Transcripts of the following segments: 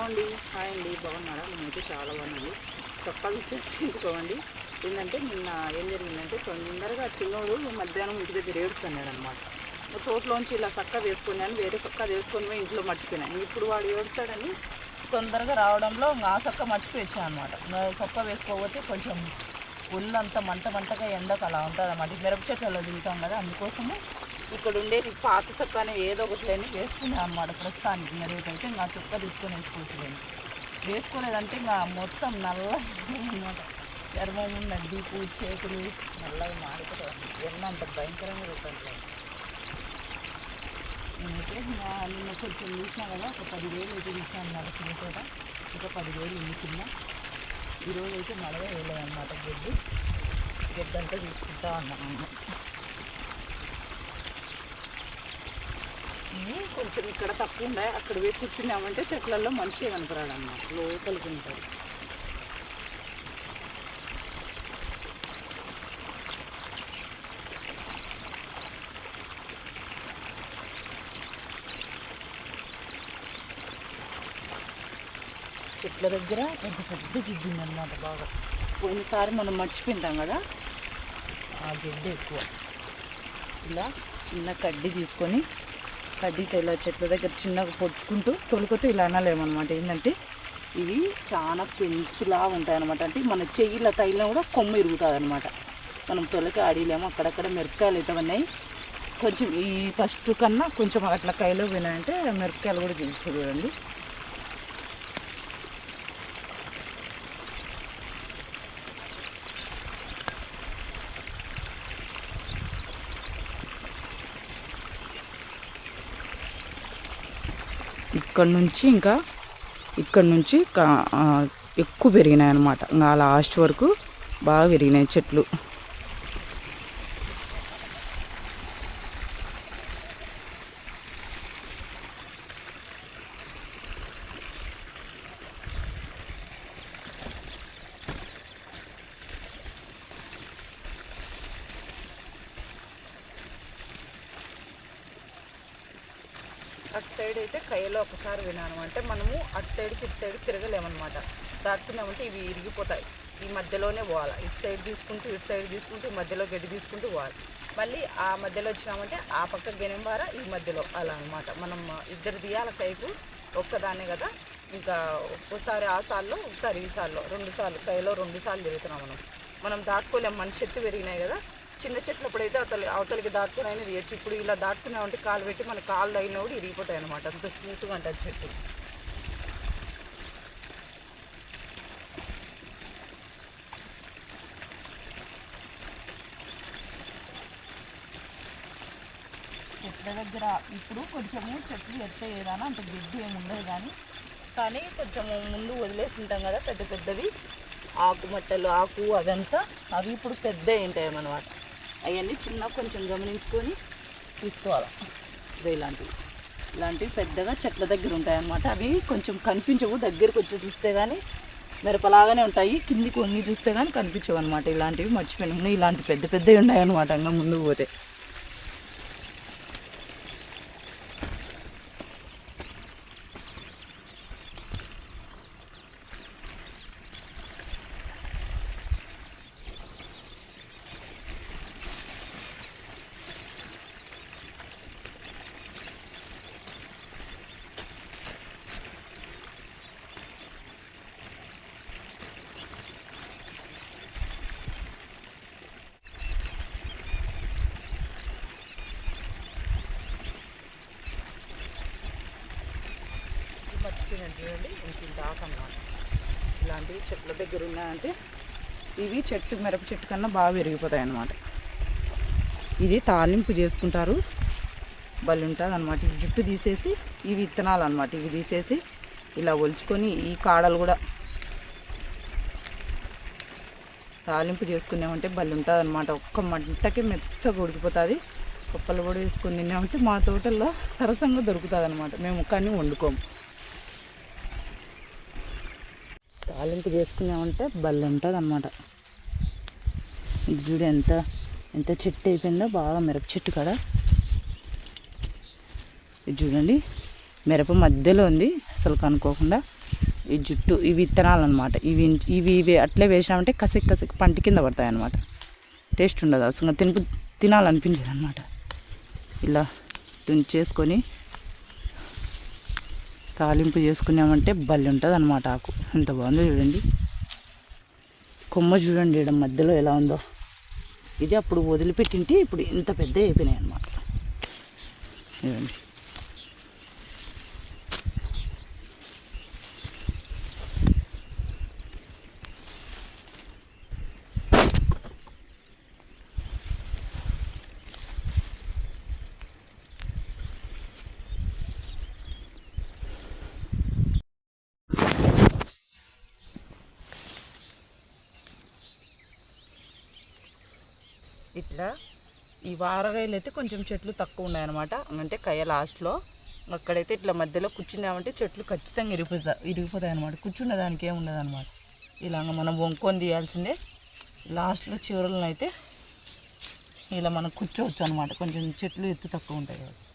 Hello అండి hi అండి బాగున్నారా? నేనైతే చాలా బాగున్నాను చొక్కా విశ్లేషించుకోవండి ఏంటంటే నిన్న ఏం జరిగిందంటే తొందరగా చిన్నోడు మధ్యాహ్నం ఇంటి దగ్గర ఏడుస్తున్నాడు అనమాట తోటలోంచి ఇలా చక్క వేసుకున్నాను వేరే చొక్కా వేసుకొని పోయి ఇంట్లో మర్చిపోయినాను ఇప్పుడు వాడు ఏడుస్తాడని తొందరగా రావడంలో ఆ చక్క మర్చిపోయాను అనమాట చొక్కా వేసుకోకపోతే కొంచెం ఒళ్ళంతా మంట మంటగా ఎండకు అలా ఉంటుంది అన్నమాట మిరప చెట్లలో దిగుతాం కదా అందుకోసము ఇక్కడ ఉండేది పాత చొక్కానే ఏదో ఒకటి లేని వేసుకున్నాను అన్నమాట ప్రస్తుతానికి. మెరుగుతైతే ఇంకా చొక్క తీసుకొని వేసుకోవచ్చు వేసుకోలేదంటే ఇంకా మొత్తం నల్ల అనమాట చర్మం పూ చేతులు నల్లగా మారిపోతాయి ఎండ అంత భయంకరంగా పెట్టండి నేనైతే నిన్న కొంచెం చూసినా కదా ఒక పదివేలు అయితే చూసినా అన్నమాట చిన్న చోట ఒక పదివేలు ఉంది ఈరోజు అయితే నలభై వేలు అనమాట గడ్డి. గడ్డంతా తీసుకుంటా ఉన్నాను. కొంచెం ఇక్కడ తక్కువ ఉండే అక్కడ పోయి కూర్చున్నామంటే చెట్లలో మంచిగా కనపరాడు అన్నమాట లోపలికి ఉంటాడు. చెట్ల దగ్గర పెద్ద పెద్ద గిడ్డి ఉందన్నమాట బాగా. పోయినసారి మనం మర్చిపోయింటాం కదా ఆ గిడ్డ ఎక్కువ. ఇలా చిన్న కడ్డీ తీసుకొని కడ్డీతో ఇలా చెట్ల దగ్గర చిన్నగా పొడుచుకుంటూ తొలుకొతే ఇలా అనలేమన్నమాట. ఏంటంటే ఇవి చాలా పెన్సులా ఉంటాయి అనమాట అంటే మన చెయ్యిల తైలం కూడా కొమ్మ ఇరుగుతుంది అనమాట మనం తొలకి ఆడిలేము అక్కడక్కడ మిరపకాయలు అయితే కొంచెం ఈ ఫస్ట్ కన్నా కొంచెం అట్లా కాయలు పోయినాయంటే మిరపకాయలు కూడా తెలుస్తుంది చూడండి. ఇక్కడ నుంచి ఇంకా ఇక్కడ నుంచి కా- ఎక్కువ పెరిగినాయి అనమాట ఇంకా లాస్ట్ వరకు బాగా పెరిగినాయి చెట్లు. అటు సైడ్ అయితే కైలో ఒకసారి వినాను అంటే మనము అటు సైడ్కి ఇటు సైడ్ తిరగలేమన్నమాట. దాక్కున్నామంటే ఇవి ఇరిగిపోతాయి. ఈ మధ్యలోనే పోవాలి. ఇటు సైడ్ తీసుకుంటూ ఇటు సైడ్ తీసుకుంటూ ఈ మధ్యలో గడ్డి తీసుకుంటూ పోవాలి. మళ్ళీ ఆ మధ్యలో వచ్చినామంటే ఆ పక్క గెనెంబార ఈ మధ్యలో అలా అనమాట మనం ఇద్దరు దియాల కైపు ఒక్కదానే కదా. ఇంకా ఒకసారి ఆ సార్లో ఒకసారి ఈ సార్లో రెండు సార్లు కైలో రెండు సార్లు తిరుగుతున్నాం మనం. మనం దాక్కోలేం మన చెట్టు పెరిగినాయి కదా. చిన్న చెట్లు అప్పుడైతే అవతలి అవతలికి దాటుకుని అయినా తీయచ్చు. ఇప్పుడు ఇలా దాటుకున్నామంటే కాలు పెట్టి మన కాళ్ళు అయినా కూడా ఇరిగిపోతాయి అనమాట అంత స్మూత్గా ఉంటుంది చెట్టు. చెట్ల దగ్గర ఇప్పుడు కొంచెము చెట్లు ఏదైనా అంత గిడ్డి ఏమి ఉండదు కానీ కానీ కొంచెము ముందు వదిలేసి ఉంటాం కదా పెద్ద పెద్దవి. ఆకుమట్టలు ఆకు అదంతా అవి ఇప్పుడు పెద్ద ఉంటాయి అన్నమాట అవన్నీ చిన్న కొంచెం గమనించుకొని తీసుకోవాలి. అదే ఇలాంటివి. ఇలాంటివి పెద్దగా చెట్ల దగ్గర ఉంటాయి అన్నమాట అవి కొంచెం కనిపించవు. దగ్గరికి వచ్చి చూస్తే కానీ మిరపలాగానే ఉంటాయి. కిందికి వంగి చూస్తే కానీ కనిపించవు అనమాట ఇలాంటివి మర్చిపోయినాము ఇలాంటి పెద్ద పెద్దవి ఉన్నాయి అనమాట ఇంకా ముందుకు పోతే. చూపించండి చూడండి ఇంత దాకా అనమాట ఇలాంటివి చెట్ల దగ్గర ఉన్నాయంటే ఇవి చెట్టు మిరప చెట్టు కన్నా బాగా పెరిగిపోతాయి అన్నమాట. ఇది తాలింపు చేసుకుంటారు. బలి ఉంటుంది అనమాట ఈ జుట్టు తీసేసి ఇవి విత్తనాలు అనమాట ఇవి తీసేసి ఇలా ఒలుచుకొని ఈ కాడలు కూడా తాలింపు చేసుకున్నామంటే బలి ఉంటుంది అనమాట ఒక్క మంటకి మెత్తగా ఉడికిపోతుంది. పప్పలు కూడా వేసుకుని తిన్నామంటే మా తోటల్లో సరసంగా దొరుకుతుంది అనమాట మేము కానీ వండుకోము. తాలింపు చేసుకున్నామంటే బల్లి ఉంటుంది అనమాట ఇది చూడు ఎంత ఎంత చెట్టు అయిపోయిందో బాగా మిరప చెట్టు కాడ. ఇది చూడండి మిరప మధ్యలో ఉంది అసలు కనుక్కోకుండా. ఈ జుట్టు ఇవి విత్తనాలు అనమాట ఇవి ఇవి ఇవి అట్లే వేసామంటే కసిక్ కసిక్ పంట కింద పడతాయి అనమాట టేస్ట్ ఉండదు అసలు తినుపు తినాలనిపించదు అనమాట ఇలా తుంచేసుకొని తాలింపు చేసుకున్నామంటే బల్లి ఉంటుంది అనమాట ఆకు. ఎంత బాగుందో చూడండి. కొమ్మ చూడండి ఇక్కడ మధ్యలో ఎలా ఉందో. ఇది అప్పుడు వదిలిపెట్టింటే ఇప్పుడు ఇంత పెద్ద అయిపోయినాయి అనమాట చూడండి. ఇట్లా ఈ వారగాయలు అయితే కొంచెం చెట్లు తక్కువ ఉన్నాయన్నమాట. అంటే కయ్య లాస్ట్లో. అక్కడైతే ఇట్లా మధ్యలో కూర్చున్నామంటే చెట్లు ఖచ్చితంగా ఇరిగిపోతా ఇరిగిపోతాయి అనమాట కూర్చున్న దానికి ఏమి ఉండదు అనమాట ఇలాగ మనం వంకొని తీయాల్సిందే. లాస్ట్లో చివరలను అయితే ఇలా మనం కూర్చోవచ్చు అనమాట కొంచెం చెట్లు ఎత్తు తక్కువ ఉంటాయి కాబట్టి.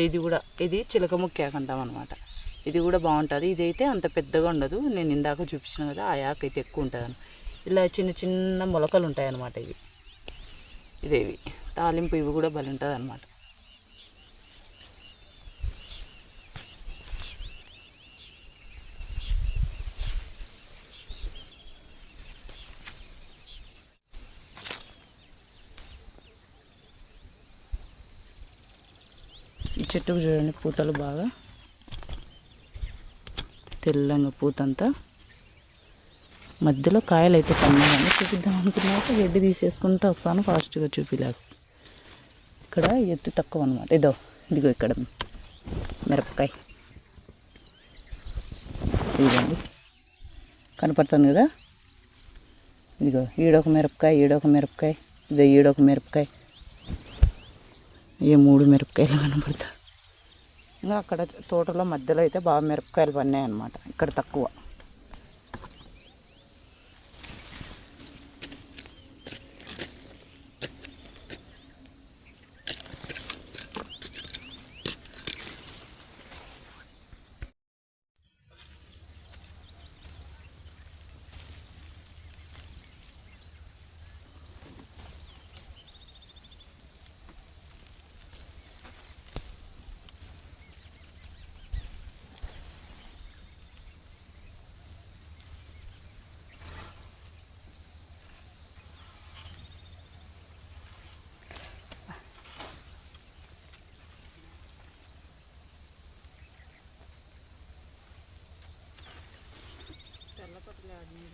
ఇది కూడా ఇది చిలక ముక్కాకు అంటాం అనమాట ఇది కూడా బాగుంటుంది. ఇది అయితే అంత పెద్దగా ఉండదు. నేను ఇందాక చూపించిన కదా ఆ యాక్ అయితే ఎక్కువ ఉంటుంది ఇలా చిన్న చిన్న మొలకలు ఉంటాయి అనమాట ఇవి. ఇదేవి. తాలింపు ఇవి కూడా బలి ఉంటుంది అనమాట చెట్టుకు చూడండి పూతలు బాగా. తెల్లంగా పూతంతా. మధ్యలో కాయలు అయితే పన్నాయని చూపిద్దాం అనుకున్నాక గడ్డి తీసేసుకుంటూ వస్తాను ఫాస్ట్గా చూపిలాగా ఇక్కడ ఎత్తు తక్కువ అనమాట ఇదో ఇదిగో ఇక్కడ మిరపకాయ. ఇదండి కనపడుతుంది కదా? ఇదిగో ఈడొక మిరపకాయ ఈడొక మిరపకాయ ఇదో ఈడొక మిరపకాయ. ఏ మూడు మిరపకాయలు కనపడతా ఇంకా అక్కడ తోటలో మధ్యలో అయితే బాగా మిరపకాయలు పన్నాయి అనమాట ఇక్కడ తక్కువ. garden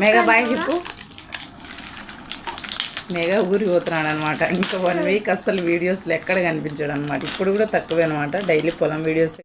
మెగా బాయ్ చెప్పు. మెగా ఊరికి పోతున్నాడు అనమాట ఇంకా వన్ వీక్ అస్సలు వీడియోస్లో ఎక్కడ కనిపించాడు అనమాట ఇప్పుడు కూడా తక్కువే అనమాట డైలీ పొలం వీడియోస్